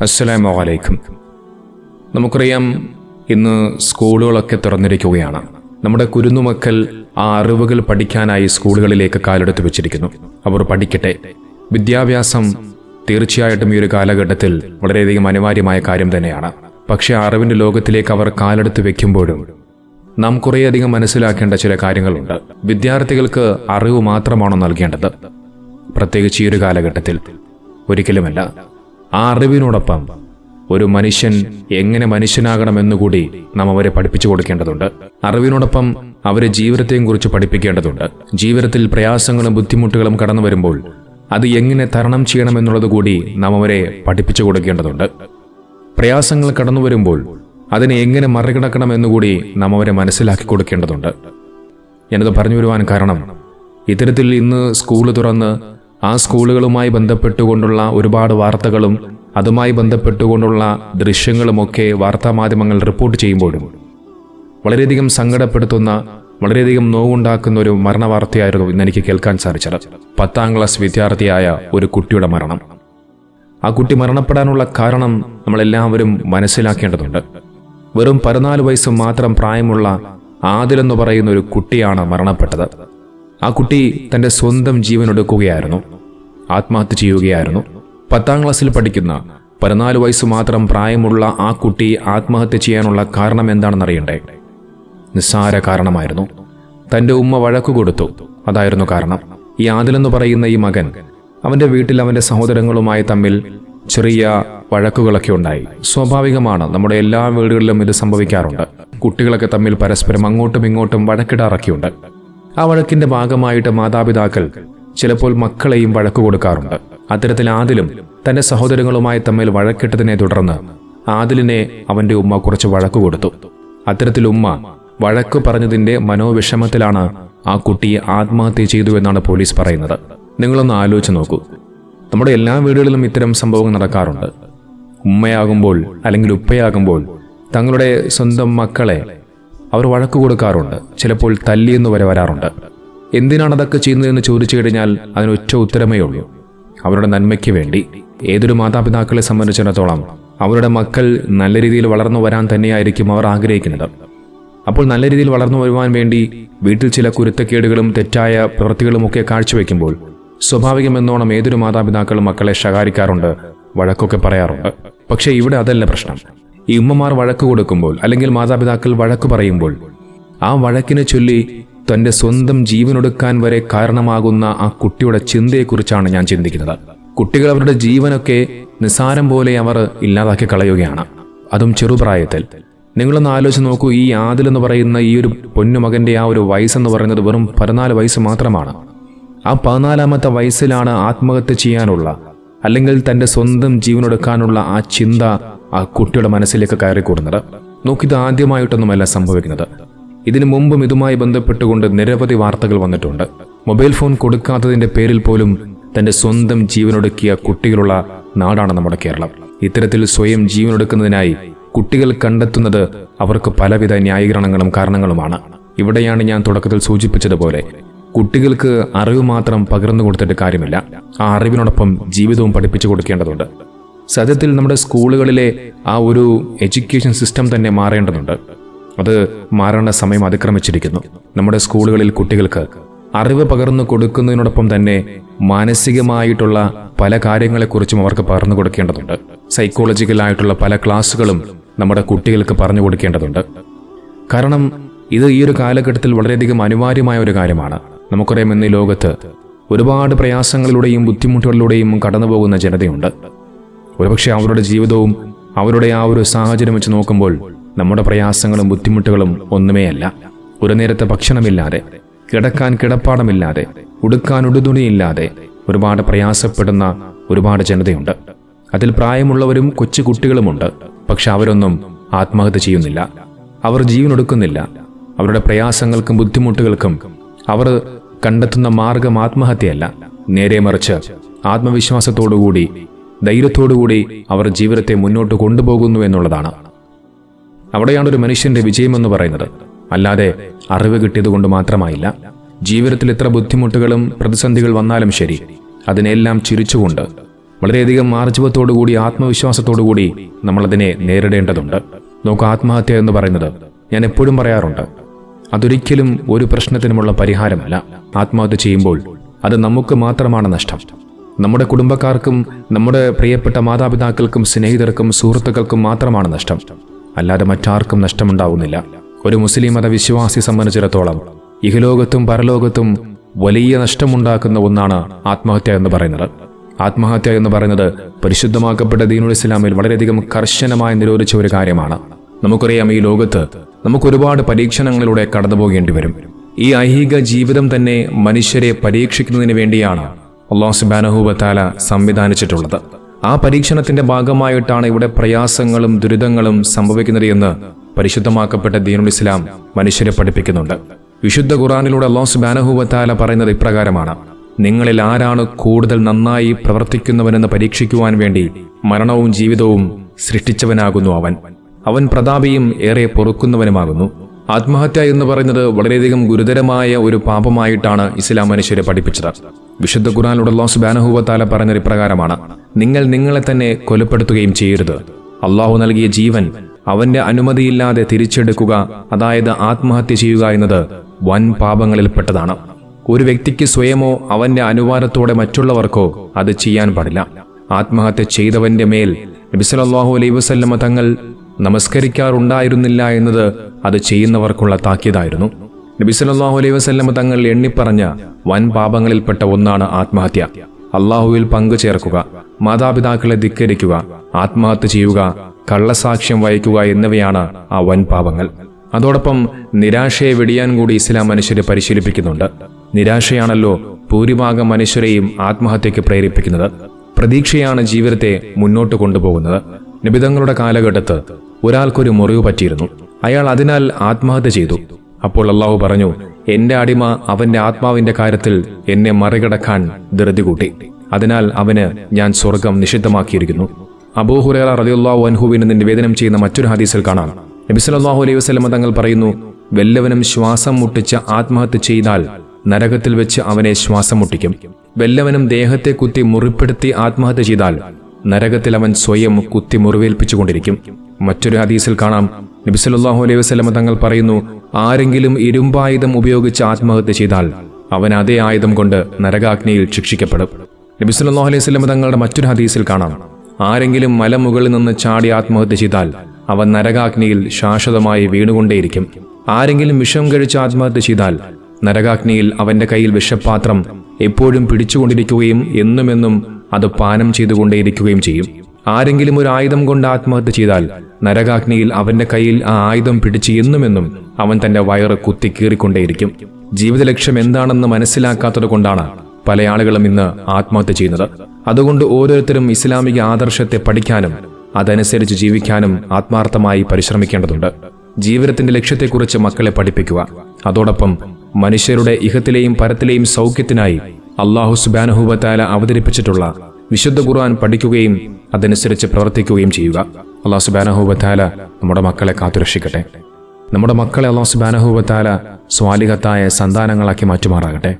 അസ്സലാമു അലൈക്കും. നമുക്കറിയാം ഇന്ന് സ്കൂളുകളൊക്കെ തുറന്നിരിക്കുകയാണ്. നമ്മുടെ കുരുന്നുമക്കൾ ആ അറിവുകൾ പഠിക്കാനായി സ്കൂളുകളിലേക്ക് കാലെടുത്ത് വെച്ചിരിക്കുന്നു. അവർ പഠിക്കട്ടെ. വിദ്യാഭ്യാസം തീർച്ചയായിട്ടും ഈ ഒരു കാലഘട്ടത്തിൽ വളരെയധികം അനിവാര്യമായ കാര്യം തന്നെയാണ്. പക്ഷേ അറിവിന്റെ ലോകത്തിലേക്ക് അവർ കാലെടുത്ത് വെക്കുമ്പോഴും നാം കുറേയധികം മനസ്സിലാക്കേണ്ട ചില കാര്യങ്ങളുണ്ട്. വിദ്യാർത്ഥികൾക്ക് അറിവ് മാത്രമാണോ നൽകേണ്ടത്? പ്രത്യേകിച്ച് ഈ ഒരു കാലഘട്ടത്തിൽ. ഒരിക്കലുമല്ല. ആ അറിവിനോടൊപ്പം ഒരു മനുഷ്യൻ എങ്ങനെ മനുഷ്യനാകണമെന്നുകൂടി നാം അവരെ പഠിപ്പിച്ചു കൊടുക്കേണ്ടതുണ്ട്. അറിവിനോടൊപ്പം അവരെ ജീവിതത്തെയും കുറിച്ച് പഠിപ്പിക്കേണ്ടതുണ്ട്. ജീവിതത്തിൽ പ്രയാസങ്ങളും ബുദ്ധിമുട്ടുകളും കടന്നു വരുമ്പോൾ അത് എങ്ങനെ തരണം ചെയ്യണമെന്നുള്ളത് കൂടി നാം അവരെ പഠിപ്പിച്ചു കൊടുക്കേണ്ടതുണ്ട്. പ്രയാസങ്ങൾ കടന്നു വരുമ്പോൾ അതിനെ എങ്ങനെ മറികടക്കണം എന്നുകൂടി നാം അവരെ മനസ്സിലാക്കി കൊടുക്കേണ്ടതുണ്ട്. ഞാനത് പറഞ്ഞു വരുവാൻ കാരണം ഇത്തരത്തിൽ ഇന്ന് സ്കൂൾ തുറന്ന് ആ സ്കൂളുകളുമായി ബന്ധപ്പെട്ടുകൊണ്ടുള്ള ഒരുപാട് വാർത്തകളും അതുമായി ബന്ധപ്പെട്ടുകൊണ്ടുള്ള ദൃശ്യങ്ങളുമൊക്കെ വാർത്താമാധ്യമങ്ങൾ റിപ്പോർട്ട് ചെയ്യുമ്പോഴും വളരെയധികം സങ്കടപ്പെടുത്തുന്ന വളരെയധികം നോവുണ്ടാക്കുന്ന ഒരു മരണവാർത്തയായിരുന്നു ഇന്ന് എനിക്ക് കേൾക്കാൻ സാധിച്ചത്. പത്താം ക്ലാസ് വിദ്യാർത്ഥിയായ ഒരു കുട്ടിയുടെ മരണം. ആ കുട്ടി മരണപ്പെടാനുള്ള കാരണം നമ്മളെല്ലാവരും മനസ്സിലാക്കേണ്ടതുണ്ട്. വെറും പതിനാല് വയസ്സ് മാത്രം പ്രായമുള്ള ആദിലെന്ന് പറയുന്ന ഒരു കുട്ടിയാണ് മരണപ്പെട്ടത്. ആ കുട്ടി തന്റെ സ്വന്തം ജീവൻ എടുക്കുകയായിരുന്നു. ആത്മഹത്യ ചെയ്യുകയായിരുന്നു. പത്താം ക്ലാസ്സിൽ പഠിക്കുന്ന പതിനാല് വയസ്സ് മാത്രം പ്രായമുള്ള ആ കുട്ടി ആത്മഹത്യ ചെയ്യാനുള്ള കാരണം എന്താണെന്ന് അറിയണ്ടേ? നിസ്സാര കാരണമായിരുന്നു. തന്റെ ഉമ്മ വഴക്കു കൊടുത്തു. അതായിരുന്നു കാരണം. ഈ ആദിലെന്ന് പറയുന്ന ഈ മകൻ അവന്റെ വീട്ടിൽ അവന്റെ സഹോദരങ്ങളുമായി തമ്മിൽ ചെറിയ വഴക്കുകളൊക്കെ ഉണ്ടായി. സ്വാഭാവികമാണ് നമ്മുടെ എല്ലാ വീടുകളിലും ഇത് സംഭവിക്കാറുണ്ട്. കുട്ടികളൊക്കെ തമ്മിൽ പരസ്പരം അങ്ങോട്ടും ഇങ്ങോട്ടും വഴക്കിടാറൊക്കെയുണ്ട്. ആ വഴക്കിന്റെ ഭാഗമായിട്ട് മാതാപിതാക്കൾ ചിലപ്പോൾ മക്കളെയും വഴക്കു കൊടുക്കാറുണ്ട്. അത്തരത്തിൽ ആദിലും തന്റെ സഹോദരങ്ങളുമായി തമ്മിൽ വഴക്കിട്ടതിനെ തുടർന്ന് ആദിലിനെ അവന്റെ ഉമ്മ കുറച്ച് വഴക്കു കൊടുത്തു. അത്തരത്തിൽ ഉമ്മ വഴക്കു പറഞ്ഞതിന്റെ മനോവിഷമത്തിലാണ് ആ കുട്ടിയെ ആത്മഹത്യ ചെയ്തു എന്നാണ് പോലീസ് പറയുന്നത്. നിങ്ങളൊന്ന് ആലോചിച്ച് നോക്കൂ. നമ്മുടെ എല്ലാ വീടുകളിലും ഇത്തരം സംഭവങ്ങൾ നടക്കാറുണ്ട്. ഉമ്മയാകുമ്പോൾ അല്ലെങ്കിൽ ഉപ്പയാകുമ്പോൾ തങ്ങളുടെ സ്വന്തം മക്കളെ അവർ വഴക്കു കൊടുക്കാറുണ്ട്. ചിലപ്പോൾ തല്ലിയെന്ന് വരെ വരാറുണ്ട്. എന്തിനാണ് അതൊക്കെ ചെയ്യുന്നതെന്ന് ചോദിച്ചു കഴിഞ്ഞാൽ അതിനൊറ്റ ഉത്തരമേ ഉള്ളൂ. അവരുടെ നന്മയ്ക്ക് വേണ്ടി ഏതൊരു മാതാപിതാക്കളെ സംബന്ധിച്ചിടത്തോളം അവരുടെ മക്കൾ നല്ല രീതിയിൽ വളർന്നു വരാൻ തന്നെയായിരിക്കും അവർ ആഗ്രഹിക്കുന്നത്. അപ്പോൾ നല്ല രീതിയിൽ വളർന്നു വരുവാൻ വേണ്ടി വീട്ടിൽ ചില കുരുത്തക്കേടുകളും തെറ്റായ പ്രവൃത്തികളുമൊക്കെ കാഴ്ചവെക്കുമ്പോൾ സ്വാഭാവികമെന്നോണം ഏതൊരു മാതാപിതാക്കളും മക്കളെ ശകാരിക്കാറുണ്ട് വഴക്കൊക്കെ പറയാറുണ്ട്. പക്ഷേ ഇവിടെ അതല്ല പ്രശ്നം. ഈ ഉമ്മമാർ വഴക്ക് കൊടുക്കുമ്പോൾ അല്ലെങ്കിൽ മാതാപിതാക്കൾ വഴക്ക് പറയുമ്പോൾ ആ വഴക്കിനെ ചൊല്ലി തന്റെ സ്വന്തം ജീവനൊടുക്കാൻ വരെ കാരണമാകുന്ന ആ കുട്ടിയുടെ ചിന്തയെക്കുറിച്ചാണ് ഞാൻ ചിന്തിക്കുന്നത്. കുട്ടികൾ അവരുടെ ജീവനൊക്കെ നിസ്സാരം പോലെ അവർ ഇല്ലാതാക്കി കളയുകയാണ്. അതും ചെറുപ്രായത്തിൽ. നിങ്ങളൊന്ന് ആലോചിച്ച് നോക്കൂ ഈ ആദിൽ എന്ന് പറയുന്ന ഈ ഒരു പൊന്നുമകന്റെ ആ ഒരു വയസ്സെന്ന് പറയുന്നത് വെറും പതിനാല് വയസ്സ് മാത്രമാണ്. ആ പതിനാലാമത്തെ വയസ്സിലാണ് ആത്മഹത്യ ചെയ്യാനുള്ള അല്ലെങ്കിൽ തന്റെ സ്വന്തം ജീവനെടുക്കാനുള്ള ആ ചിന്ത ആ കുട്ടിയുടെ മനസ്സിലേക്ക് കയറിക്കൂടുന്നത്. നോക്കിത് ആദ്യമായിട്ടൊന്നുമല്ല സംഭവിക്കുന്നത്. ഇതിനു മുമ്പും ഇതുമായി ബന്ധപ്പെട്ടുകൊണ്ട് നിരവധി വാർത്തകൾ വന്നിട്ടുണ്ട്. മൊബൈൽ ഫോൺ കൊടുക്കാത്തതിന്റെ പേരിൽ പോലും തന്റെ സ്വന്തം ജീവനൊടുക്കിയ കുട്ടികളുള്ള നാടാണ് നമ്മുടെ കേരളം. ഇത്തരത്തിൽ സ്വയം ജീവനൊടുക്കുന്നതിനായി കുട്ടികൾ കണ്ടെത്തുന്നത് അവർക്ക് പലവിധ ന്യായീകരണങ്ങളും കാരണങ്ങളുമാണ്. ഇവിടെയാണ് ഞാൻ തുടക്കത്തിൽ സൂചിപ്പിച്ചതുപോലെ കുട്ടികൾക്ക് അറിവ് മാത്രം പകർന്നു കൊടുത്തിട്ട് കാര്യമില്ല. ആ അറിവിനോടൊപ്പം ജീവിതവും പഠിപ്പിച്ചു കൊടുക്കേണ്ടതുണ്ട്. സത്യത്തിൽ നമ്മുടെ സ്കൂളുകളിലെ ആ ഒരു എഡ്യൂക്കേഷൻ സിസ്റ്റം തന്നെ മാറേണ്ടതുണ്ട്. അത് സമയം അതിക്രമിച്ചിരിക്കുന്നു. നമ്മുടെ സ്കൂളുകളിൽ കുട്ടികൾക്ക് അറിവ് പകർന്നു കൊടുക്കുന്നതിനോടൊപ്പം തന്നെ മാനസികമായിട്ടുള്ള പല കാര്യങ്ങളെക്കുറിച്ചും അവർക്ക് പറഞ്ഞു കൊടുക്കേണ്ടതുണ്ട്. സൈക്കോളജിക്കലായിട്ടുള്ള പല ക്ലാസ്സുകളും നമ്മുടെ കുട്ടികൾക്ക് പറഞ്ഞു കൊടുക്കേണ്ടതുണ്ട്. കാരണം ഇത് ഈ ഒരു കാലഘട്ടത്തിൽ വളരെയധികം അനിവാര്യമായ ഒരു കാര്യമാണ്. നമുക്കറിയാം ഇന്ന് ലോകത്ത് ഒരുപാട് പ്രയാസങ്ങളിലൂടെയും ബുദ്ധിമുട്ടുകളിലൂടെയും കടന്നു പോകുന്ന ജനതയുണ്ട്. ഒരുപക്ഷെ അവരുടെ ജീവിതവും അവരുടെ ആ ഒരു സാഹചര്യം വെച്ച് നോക്കുമ്പോൾ നമ്മുടെ പ്രയാസങ്ങളും ബുദ്ധിമുട്ടുകളും ഒന്നുമേയല്ല. ഒരു നേരത്തെ ഭക്ഷണമില്ലാതെ കിടക്കാൻ കിടപ്പാടമില്ലാതെ ഉടുക്കാൻ ഉടുതുണിയില്ലാതെ ഒരുപാട് പ്രയാസപ്പെടുന്ന ഒരുപാട് ജനതയുണ്ട്. അതിൽ പ്രായമുള്ളവരും കൊച്ചു കുട്ടികളുമുണ്ട്. പക്ഷെ അവരൊന്നും ആത്മഹത്യ ചെയ്യുന്നില്ല. അവർ ജീവനൊടുക്കുന്നില്ല അവരുടെ പ്രയാസങ്ങൾക്കും ബുദ്ധിമുട്ടുകൾക്കും അവർ കണ്ടെത്തുന്ന മാർഗം ആത്മഹത്യയല്ല. നേരെ മറിച്ച് ആത്മവിശ്വാസത്തോടുകൂടി ധൈര്യത്തോടുകൂടി അവർ ജീവിതത്തെ മുന്നോട്ട് കൊണ്ടുപോകുന്നു എന്നുള്ളതാണ്. അവിടെയാണ് ഒരു മനുഷ്യന്റെ വിജയമെന്ന് പറയുന്നത്. അല്ലാതെ അറിവ് കിട്ടിയത് കൊണ്ട് മാത്രമായില്ല. ജീവിതത്തിൽ എത്ര ബുദ്ധിമുട്ടുകളും പ്രതിസന്ധികൾ വന്നാലും ശരി അതിനെല്ലാം ചിരിച്ചുകൊണ്ട് വളരെയധികം ആർജവത്തോടുകൂടി ആത്മവിശ്വാസത്തോടുകൂടി നമ്മളതിനെ നേരിടേണ്ടതുണ്ട്. നോക്ക് ആത്മഹത്യ എന്ന് പറയുന്നത് ഞാൻ എപ്പോഴും പറയാറുണ്ട്. അതൊരിക്കലും ഒരു പ്രശ്നത്തിനുമുള്ള പരിഹാരമല്ല. ആത്മഹത്യ ചെയ്യുമ്പോൾ അത് നമുക്ക് മാത്രമാണ് നഷ്ടം. നമ്മുടെ കുടുംബക്കാർക്കും നമ്മുടെ പ്രിയപ്പെട്ട മാതാപിതാക്കൾക്കും സ്നേഹിതർക്കും സുഹൃത്തുക്കൾക്കും മാത്രമാണ് നഷ്ടം. അല്ലാതെ മറ്റാർക്കും നഷ്ടമുണ്ടാവുന്നില്ല. ഒരു മുസ്ലിം മതവിശ്വാസി സംബന്ധിച്ചിടത്തോളം ഇഹലോകത്തും പരലോകത്തും വലിയ നഷ്ടമുണ്ടാക്കുന്ന ഒന്നാണ് ആത്മഹത്യ എന്ന് പറയുന്നത്. ആത്മഹത്യ എന്ന് പറയുന്നത് പരിശുദ്ധമാക്കപ്പെട്ട ദീനുൽ ഇസ്ലാമിൽ വളരെയധികം കർശനമായി നിരോധിച്ച ഒരു കാര്യമാണ്. നമുക്കറിയാം ഈ ലോകത്ത് നമുക്ക് ഒരുപാട് പരീക്ഷണങ്ങളിലൂടെ കടന്നു പോകേണ്ടി വരും. ഈ ഐഹിക ജീവിതം തന്നെ മനുഷ്യരെ പരീക്ഷിക്കുന്നതിന് വേണ്ടിയാണ് അള്ളാഹു സുബാനഹുബത്താല സംവിധാനിച്ചിട്ടുള്ളത്. ആ പരീക്ഷണത്തിന്റെ ഭാഗമായിട്ടാണ് ഇവിടെ പ്രയാസങ്ങളും ദുരിതങ്ങളും സംഭവിക്കുന്നത് എന്ന് പരിശുദ്ധമാക്കപ്പെട്ട ദീനുൽ ഇസ്ലാം മനുഷ്യരെ പഠിപ്പിക്കുന്നുണ്ട്. വിശുദ്ധ ഖുറാനിലൂടെ അള്ളാഹു സുബാനഹുബത്താല പറയുന്നത് ഇപ്രകാരമാണ്. നിങ്ങളിൽ ആരാണ് കൂടുതൽ നന്നായി പ്രവർത്തിക്കുന്നവനെന്ന് പരീക്ഷിക്കുവാൻ വേണ്ടി മരണവും ജീവിതവും സൃഷ്ടിച്ചവനാകുന്നു അവൻ. അവൻ പ്രതാപിയും ഏറെ പൊറുക്കുന്നവനുമാകുന്നു. ആത്മഹത്യ എന്ന് പറയുന്നത് വളരെയധികം ഗുരുതരമായ ഒരു പാപമായിട്ടാണ് ഇസ്ലാം മനുഷ്യരെ പഠിപ്പിച്ചത്. വിശുദ്ധ ഖുറാനിലൂടെ ലോസ് സുബാനഹുവത്താല പറഞ്ഞത് ഇപ്രകാരമാണ് നിങ്ങൾ നിങ്ങളെ തന്നെ കൊലപ്പെടുത്തുകയും ചെയ്യരുത്. അള്ളാഹു നൽകിയ ജീവൻ അവന്റെ അനുമതിയില്ലാതെ തിരിച്ചെടുക്കുക അതായത് ആത്മഹത്യ ചെയ്യുക എന്നത് വൻ പാപങ്ങളിൽപ്പെട്ടതാണ്. ഒരു വ്യക്തിക്ക് സ്വയമോ അവന്റെ അനുവാദത്തോടെ മറ്റുള്ളവർക്കോ അത് ചെയ്യാൻ പാടില്ല. ആത്മഹത്യ ചെയ്തവന്റെ മേൽ നബിസലല്ലാഹു അലൈഹി വസല്ലമ തങ്ങൾ നമസ്കരിക്കാറുണ്ടായിരുന്നില്ല എന്നത് അത് ചെയ്യുന്നവർക്കുള്ള താക്കീതായിരുന്നു. നബിസലല്ലാഹു അലൈഹി വസല്ലമ തങ്ങൾ എണ്ണിപ്പറഞ്ഞ വൻ പാപങ്ങളിൽപ്പെട്ട ഒന്നാണ് ആത്മഹത്യ. അള്ളാഹുവിൽ പങ്കു ചേർക്കുക മാതാപിതാക്കളെ ധിക്കരിക്കുക ആത്മഹത്യ ചെയ്യുക കള്ളസാക്ഷ്യം വഹിക്കുക എന്നിവയാണ് ആ വൻ പാപങ്ങൾ. അതോടൊപ്പം നിരാശയെ വെടിയാൻ കൂടി ഇസ്ലാം മനുഷ്യരെ പരിശീലിപ്പിക്കുന്നുണ്ട്. നിരാശയാണല്ലോ ഭൂരിഭാഗം മനുഷ്യരെയും ആത്മഹത്യയ്ക്ക് പ്രേരിപ്പിക്കുന്നത്. പ്രതീക്ഷയാണ് ജീവിതത്തെ മുന്നോട്ട് കൊണ്ടുപോകുന്നത്. നിബിതങ്ങളുടെ കാലഘട്ടത്ത് ഒരാൾക്കൊരു മുറിവ് പറ്റിയിരുന്നു. അയാൾ അതിനാൽ ആത്മഹത്യ ചെയ്തു. അപ്പോൾ അള്ളാഹു പറഞ്ഞു എന്റെ അടിമ അവന്റെ ആത്മാവിന്റെ കാര്യത്തിൽ എന്നെ മറികടക്കാൻ ധൃതി കൂട്ടി. അതിനാൽ അവന് ഞാൻ സ്വർഗം നിഷിദ്ധമാക്കിയിരിക്കുന്നു. അബൂഹുറേറ റളിയല്ലാഹു അൻഹുവിൽ നിന്ന് നിവേദനം ചെയ്യുന്ന മറ്റൊരു ഹദീസിൽ കാണാം. നബി സല്ലല്ലാഹു അലൈഹി വസല്ലം തങ്ങൾ പറയുന്നു വല്ലവനും ശ്വാസം മുട്ടിച്ച് ആത്മഹത്യ ചെയ്താൽ നരകത്തിൽ വെച്ച് അവനെ ശ്വാസം മുട്ടിക്കും. വല്ലവനും ദേഹത്തെ കുത്തി മുറിപ്പെടുത്തി ആത്മഹത്യ ചെയ്താൽ നരകത്തിൽ അവൻ സ്വയം കുത്തി മുറിവേൽപ്പിച്ചുകൊണ്ടിരിക്കും. മറ്റൊരു ഹദീസിൽ കാണാം. നബി സല്ലല്ലാഹു അലൈഹി വസല്ലം തങ്ങൾ പറയുന്നു ആരെങ്കിലും ഇരുമ്പായുധം ഉപയോഗിച്ച് ആത്മഹത്യ ചെയ്താൽ അവൻ അതേ ആയുധം കൊണ്ട് നരകാഗ്നിയിൽ ശിക്ഷിക്കപ്പെടും. നബി സല്ലല്ലാഹു അലൈഹി വസല്ലം തങ്ങളുടെ മറ്റൊരു ഹദീസിൽ കാണാം. ആരെങ്കിലും മലമുകളിൽ നിന്ന് ചാടി ആത്മഹത്യ ചെയ്താൽ അവൻ നരകാഗ്നിയിൽ ശാശ്വതമായി വീണുകൊണ്ടേയിരിക്കും. ആരെങ്കിലും വിഷം കഴിച്ച് ആത്മഹത്യ ചെയ്താൽ നരകാഗ്നിയിൽ അവന്റെ കയ്യിൽ വിഷപാത്രം എപ്പോഴും പിടിച്ചുകൊണ്ടിരിക്കുകയും എന്നുമെന്നും അത് പാനം ചെയ്തുകൊണ്ടേയിരിക്കുകയും ചെയ്യും. ആരെങ്കിലും ഒരു ആയുധം കൊണ്ട് ആത്മഹത്യ ചെയ്താൽ നരകാഗ്നിയിൽ അവന്റെ കയ്യിൽ ആ ആയുധം പിടിച്ച് എന്നുമെന്നും അവൻ തന്റെ വയറ് കുത്തി കീറിക്കൊണ്ടേയിരിക്കും. ജീവിത ലക്ഷ്യം എന്താണെന്ന് മനസ്സിലാക്കാത്തത് കൊണ്ടാണ് പല ആളുകളും ഇന്ന് ആത്മഹത്യ ചെയ്യുന്നത്. അതുകൊണ്ട് ഓരോരുത്തരും ഇസ്ലാമിക ആദർശത്തെ പഠിക്കാനും അതനുസരിച്ച് ജീവിക്കാനും ആത്മാർത്ഥമായി പരിശ്രമിക്കേണ്ടതുണ്ട്. ജീവിതത്തിന്റെ ലക്ഷ്യത്തെക്കുറിച്ച് മക്കളെ പഠിപ്പിക്കുക. അതോടൊപ്പം മനുഷ്യരുടെ ഇഹത്തിലെയും പരത്തിലെയും സൗഖ്യത്തിനായി അള്ളാഹു സുബാനഹുബത്താല അവതരിപ്പിച്ചിട്ടുള്ള വിശുദ്ധ ഖുർആൻ പഠിക്കുകയും അതനുസരിച്ച് പ്രവർത്തിക്കുകയും ചെയ്യുക. അള്ളാഹു സുബാനഹൂബത്താല നമ്മുടെ മക്കളെ കാത്തുരക്ഷിക്കട്ടെ. നമ്മുടെ മക്കളെ അള്ളാഹു സുബാനഹൂബത്താല സ്വാലികത്തായ സന്താനങ്ങളാക്കി മാറ്റുമാറാകട്ടെ.